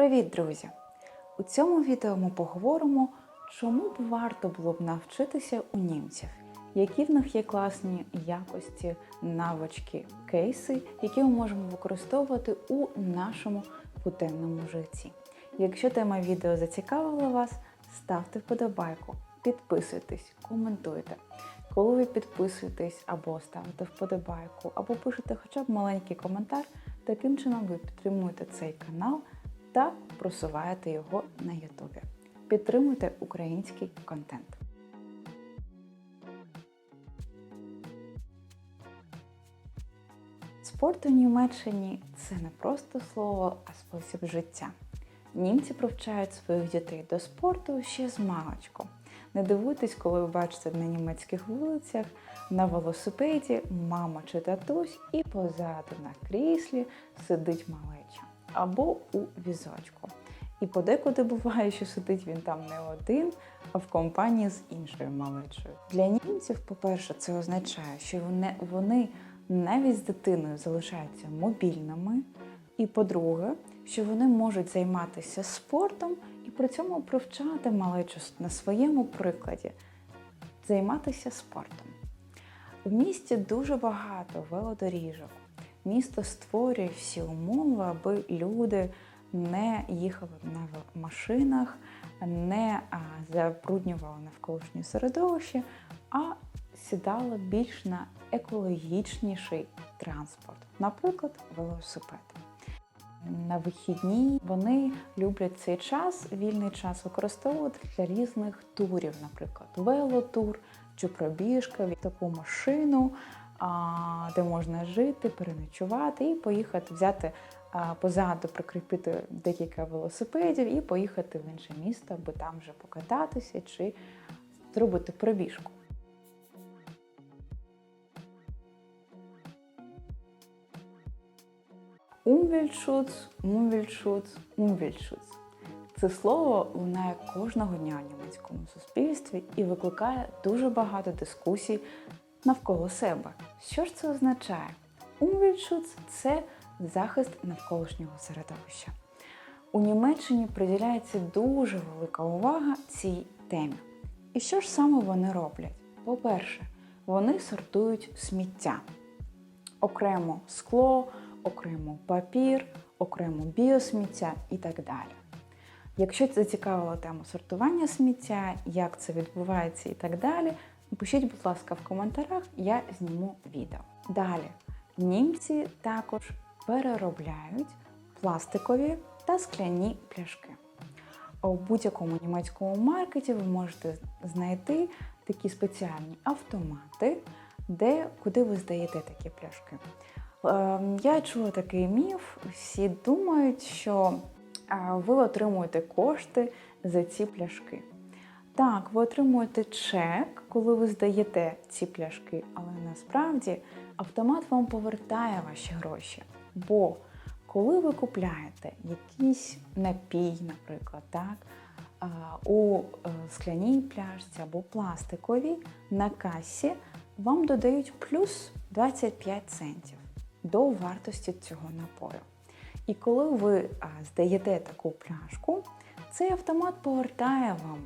Привіт, друзі! У цьому відео ми поговоримо, чому б варто було б навчитися у німців, які в них є класні якості, навички, кейси, які ми можемо використовувати у нашому буденному житті. Якщо тема відео зацікавила вас, ставте вподобайку, підписуйтесь, коментуйте. Коли ви підписуєтесь або ставите вподобайку, або пишете хоча б маленький коментар, таким чином ви підтримуєте цей канал та просуваєте його на Ютубі. Підтримуйте український контент. Спорт у Німеччині це не просто слово, а спосіб життя. Німці привчають своїх дітей до спорту ще з маличку. Не дивуйтесь, коли ви бачите на німецьких вулицях на велосипеді мама чи татусь, і позаду на кріслі сидить малеча або у візочку. І подекуди буває, що сидить він там не один, а в компанії з іншою малечою. Для німців, по-перше, це означає, що вони, навіть з дитиною залишаються мобільними. І по-друге, що вони можуть займатися спортом і при цьому привчати малечу на своєму прикладі займатися спортом. У місті дуже багато велодоріжок. Місто створює всі умови, аби люди не їхали на машинах, не забруднювали навколишнє середовище, а сідали більш на екологічніший транспорт, наприклад, велосипед. На вихідні вони люблять цей час, вільний час використовувати для різних турів, наприклад, велотур чи пробіжка в таку машину, де можна жити, переночувати і поїхати, взяти позаду, прикріпити декілька велосипедів і поїхати в інше місто, аби там вже покататися чи зробити пробіжку. Умвільшуц, умвільшуц, умвільшуц. Це слово лунає кожного дня в німецькому суспільстві і викликає дуже багато дискусій навколо себе. Що ж це означає? Умвільшуц це захист навколишнього середовища. У Німеччині приділяється дуже велика увага цій темі. І що ж саме вони роблять? По-перше, вони сортують сміття, окремо скло, окремо папір, окремо біосміття і так далі. Якщо це зацікавила тема сортування сміття, як це відбувається і так далі, пишіть, будь ласка, в коментарях, я зніму відео. Далі, німці також переробляють пластикові та скляні пляшки. У будь-якому німецькому маркеті ви можете знайти такі спеціальні автомати, де, куди ви здаєте такі пляшки. Ем, я чула такий міф, всі думають, що ви отримуєте кошти за ці пляшки. Так, ви отримуєте чек, коли ви здаєте ці пляшки, але насправді автомат вам повертає ваші гроші. Бо коли ви купляєте якийсь напій, наприклад, так, у е, скляній пляшці або пластиковій на касі, вам додають плюс 25 центів до вартості цього напою. І коли ви здаєте таку пляшку, цей автомат повертає вам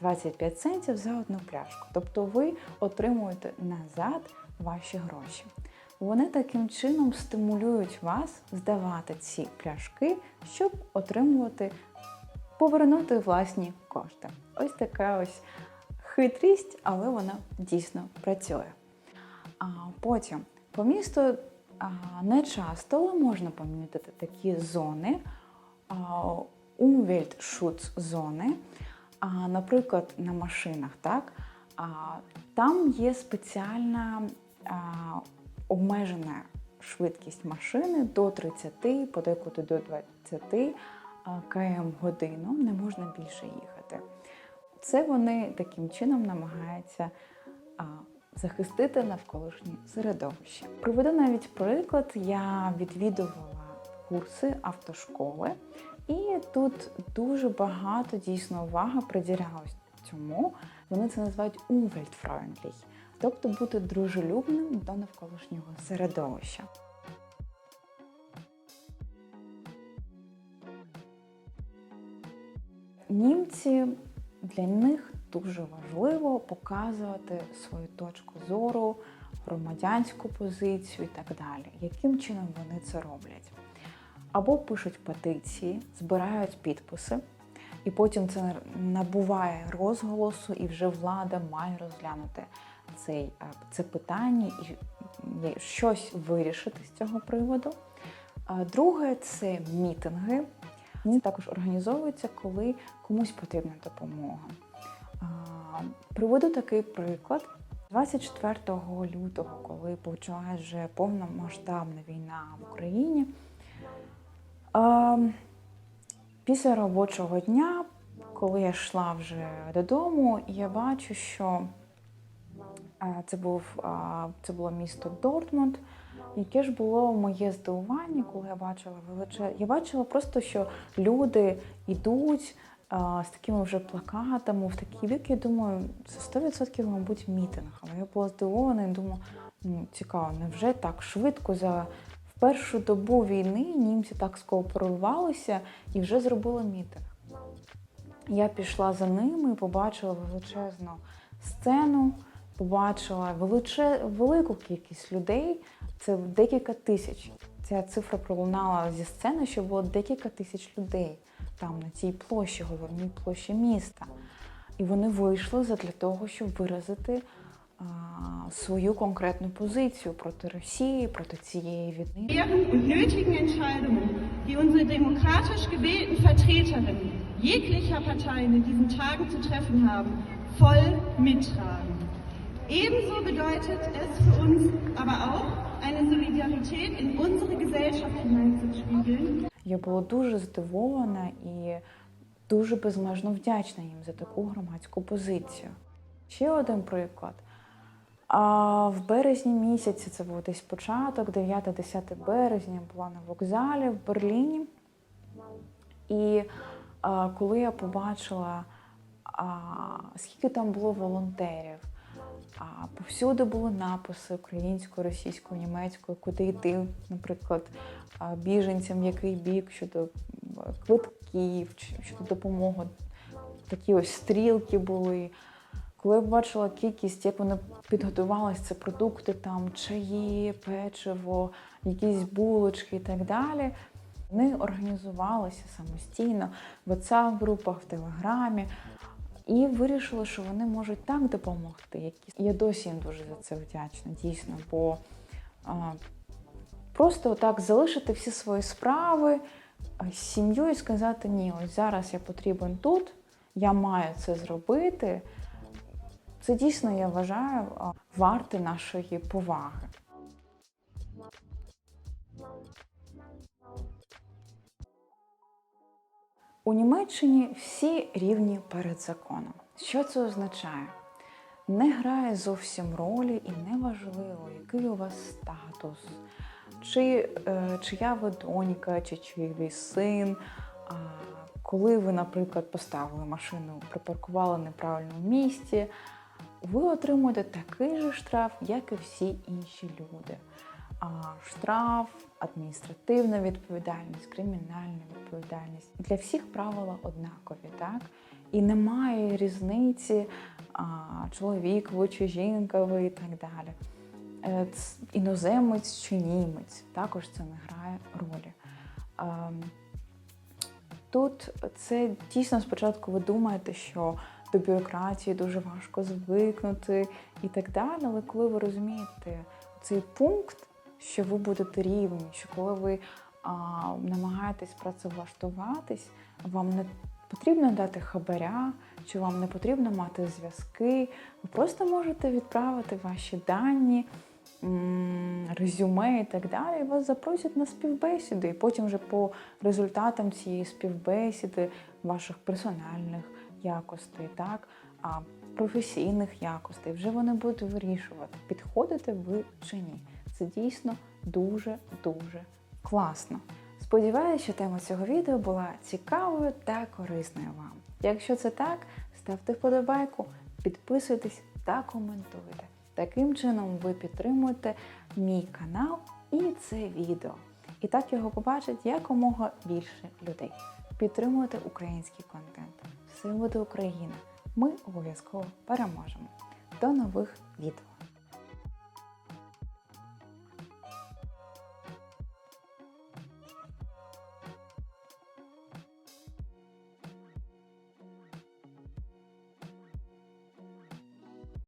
25 центів за одну пляшку. Тобто ви отримуєте назад ваші гроші. Вони таким чином стимулюють вас здавати ці пляшки, щоб отримувати, повернути власні кошти. Ось така ось хитрість, але вона дійсно працює. А потім по місту не часто, але можна помітити такі зони, Наприклад, на машинах. так? Там є спеціальна обмежена швидкість машини до 30, подекуди до 20 км годину, не можна більше їхати. Це вони таким чином намагаються захистити навколишнє середовище. Приведу навіть приклад, я відвідувала курси автошколи, і тут дуже багато дійсно уваги приділялось цьому. Вони це називають umweltfreundlich, тобто бути дружелюбним до навколишнього середовища. Німці для них дуже важливо показувати свою точку зору, громадянську позицію і так далі. Яким чином вони це роблять? Або пишуть петиції, збирають підписи, і потім це набуває розголосу, і вже влада має розглянути цей, е, це питання і щось вирішити з цього приводу. Друге це мітинги. Вони також організовуються, коли комусь потрібна допомога. Приведу такий приклад. 24 лютого, коли почалась вже повномасштабна війна в Україні, після робочого дня, коли я йшла вже додому, я бачу, що це, був, це було місто Дортмунд. Яке ж було моє здивування, коли я бачила величе. Я бачила просто, що люди йдуть з такими вже плакатами в такий вік. Я думаю, це 100% мабуть мітинг. Але я була здивована і думала, ну цікаво, невже так швидко за першу добу війни німці так скооперувалися і вже зробили мітинг. Я пішла за ними побачила величезну сцену, побачила величе, велику кількість людей. Це декілька тисяч. Ця цифра пролунала зі сцени, що було декілька тисяч людей там на цій площі, головній площі міста. І вони вийшли для того, щоб виразити свою конкретну позицію проти Росії, проти цієї війни. nötigen Entscheidungen, die unsere demokratisch gewählten Vertreterinnen jeglicher Parteien in diesen Tagen zu treffen haben, voll mittragen. Ebenso bedeutet es für uns aber auch, eine Solidarität in unsere Gesellschaft hineinzuspiegeln. Я була дуже здивована і дуже безмежно вдячна їм за таку громадську позицію. Ще один приклад. А в березні місяці, це був десь початок, 9-10 березня, була на вокзалі в Берліні. І а, коли я побачила, а, скільки там було волонтерів, а, повсюди були написи українською, російською, німецькою, куди йти, наприклад, біженцям, який бік щодо квитків, щодо допомоги. Такі ось стрілки були. Коли я побачила кількість, як вони підготувалися, це продукти, там чаї, печиво, якісь булочки і так далі. Вони організувалися самостійно в WhatsApp-групах, в Телеграмі і вирішили, що вони можуть так допомогти. Я досі їм дуже за це вдячна, дійсно, бо а, просто так залишити всі свої справи з сім'єю і сказати, ні, ось зараз я потрібен тут, я маю це зробити. Це дійсно, я вважаю, а, варте нашої поваги. У Німеччині всі рівні перед законом. Що це означає? Не грає зовсім ролі і не важливо, який у вас статус, чи е, чия ви донька, чи чий син. А, коли ви, наприклад, поставили машину, припаркували в неправильному місці, ви отримуєте такий же штраф, як і всі інші люди. А, штраф, адміністративна відповідальність, кримінальна відповідальність. Для всіх правила однакові, так? І немає різниці, а, чоловік ви чи жінка ви і так далі. Е, Іноземець чи німець, також це не грає ролі. Ем, Тут це дійсно спочатку ви думаєте, що до бюрократії дуже важко звикнути і так далі. Але коли ви розумієте цей пункт, що ви будете рівні, що коли ви а, намагаєтесь працевлаштуватись, вам не потрібно дати хабаря, чи вам не потрібно мати зв'язки, ви просто можете відправити ваші дані. Резюме і так далі, і вас запросять на співбесіду, і потім вже по результатам цієї співбесіди, ваших персональних якостей, так, а професійних якостей, вже вони будуть вирішувати, підходите ви чи ні. Це дійсно дуже-дуже класно. Сподіваюся, що тема цього відео була цікавою та корисною вам. Якщо це так, ставте вподобайку, підписуйтесь та коментуйте. Таким чином ви підтримуєте мій канал і це відео. І так його побачить якомога більше людей. Підтримуйте український контент. Все буде Україна! Ми обов'язково переможемо. До нових відео!